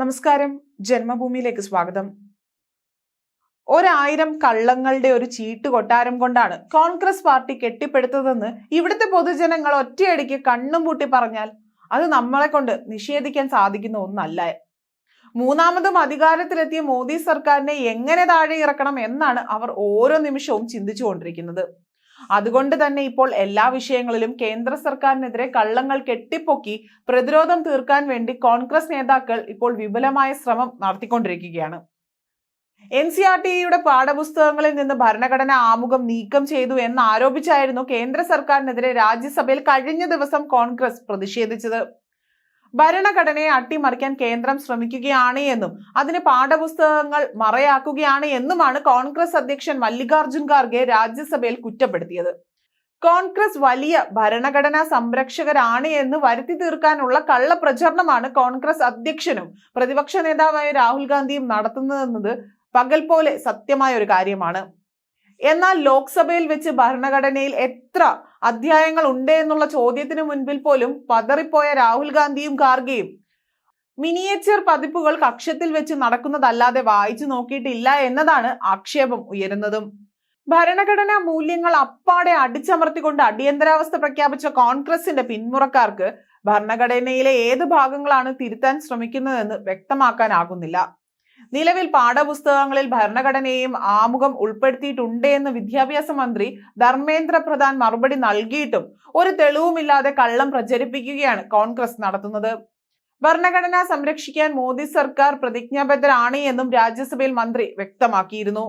നമസ്കാരം. ജന്മഭൂമിയിലേക്ക് സ്വാഗതം. ഒരായിരം കള്ളങ്ങളുടെ ഒരു ചീട്ട് കൊട്ടാരം കൊണ്ടാണ് കോൺഗ്രസ് പാർട്ടി കെട്ടിപ്പടുത്തതെന്ന് ഇവിടുത്തെ പൊതുജനങ്ങൾ ഒറ്റയടിക്ക് കണ്ണും പൂട്ടി പറഞ്ഞാൽ അത് നമ്മളെ കൊണ്ട് നിഷേധിക്കാൻ സാധിക്കുന്ന ഒന്നല്ല. മൂന്നാമതും അധികാരത്തിലെത്തിയ മോദി സർക്കാരിനെ എങ്ങനെ താഴെ ഇറക്കണം എന്നാണ് അവർ ഓരോ നിമിഷവും ചിന്തിച്ചുകൊണ്ടിരിക്കുന്നത്. അതുകൊണ്ട് തന്നെ ഇപ്പോൾ എല്ലാ വിഷയങ്ങളിലും കേന്ദ്ര സർക്കാരിനെതിരെ കള്ളങ്ങൾ കെട്ടിപ്പൊക്കി പ്രതിരോധം തീർക്കാൻ വേണ്ടി കോൺഗ്രസ് നേതാക്കൾ ഇപ്പോൾ വിപുലമായ ശ്രമം നടത്തിക്കൊണ്ടിരിക്കുകയാണ്. എൻ സി ആർ ടിയുടെ പാഠപുസ്തകങ്ങളിൽ നിന്ന് ഭരണഘടന ആമുഖം നീക്കം ചെയ്തു എന്ന് ആരോപിച്ചായിരുന്നു കേന്ദ്ര സർക്കാരിനെതിരെ രാജ്യസഭയിൽ കഴിഞ്ഞ ദിവസം കോൺഗ്രസ് പ്രതിഷേധിച്ചത്. ഭരണഘടനയെ അട്ടിമറിക്കാൻ കേന്ദ്രം ശ്രമിക്കുകയാണ് എന്നും അതിന് പാഠപുസ്തകങ്ങൾ മറയാക്കുകയാണ് എന്നുമാണ് കോൺഗ്രസ് അധ്യക്ഷൻ മല്ലികാർജുൻ ഖാർഗെ രാജ്യസഭയിൽ കുറ്റപ്പെടുത്തിയത്. കോൺഗ്രസ് വലിയ ഭരണഘടനാ സംരക്ഷകരാണ് എന്ന് വരുത്തി തീർക്കാനുള്ള കള്ളപ്രചരണമാണ് കോൺഗ്രസ് അധ്യക്ഷനും പ്രതിപക്ഷ നേതാവായ രാഹുൽ ഗാന്ധിയും നടത്തുന്നതെന്നത് പകൽ പോലെ സത്യമായ ഒരു കാര്യമാണ്. എന്നാൽ ലോക്സഭയിൽ വെച്ച് ഭരണഘടനയിൽ എത്ര അധ്യായങ്ങൾ ഉണ്ട് എന്നുള്ള ചോദ്യത്തിന് മുൻപിൽ പോലും പതറിപ്പോയ രാഹുൽ ഗാന്ധിയും ഖാർഗെയും. മിനിയേച്ചർ പതിപ്പുകൾ കക്ഷത്തിൽ വെച്ച് നടക്കുന്നതല്ലാതെ വായിച്ചു നോക്കിയിട്ടില്ല എന്നതാണ് ആക്ഷേപം ഉയരുന്നതും. ഭരണഘടനാ മൂല്യങ്ങൾ അപ്പാടെ അടിച്ചമർത്തിക്കൊണ്ട് അടിയന്തരാവസ്ഥ പ്രഖ്യാപിച്ച കോൺഗ്രസിന്റെ പിന്മുറക്കാർക്ക് ഭരണഘടനയിലെ ഏത് ഭാഗങ്ങളാണ് തിരുത്താൻ ശ്രമിക്കുന്നതെന്ന് വ്യക്തമാക്കാനാകുന്നില്ല. നിലവിൽ പാഠപുസ്തകങ്ങളിൽ ഭരണഘടനയെയും ആമുഖം ഉൾപ്പെടുത്തിയിട്ടുണ്ട് എന്ന് വിദ്യാഭ്യാസ മന്ത്രി ധർമ്മേന്ദ്ര പ്രധാൻ മറുപടി നൽകിയിട്ടും ഒരു തെളിവുമില്ലാതെ കള്ളം പ്രചരിപ്പിക്കുകയാണ് കോൺഗ്രസ് നടത്തുന്നത്. ഭരണഘടന സംരക്ഷിക്കാൻ മോദി സർക്കാർ പ്രതിജ്ഞാബദ്ധരാണ് എന്നും രാജ്യസഭയിൽ മന്ത്രി വ്യക്തമാക്കിയിരുന്നു.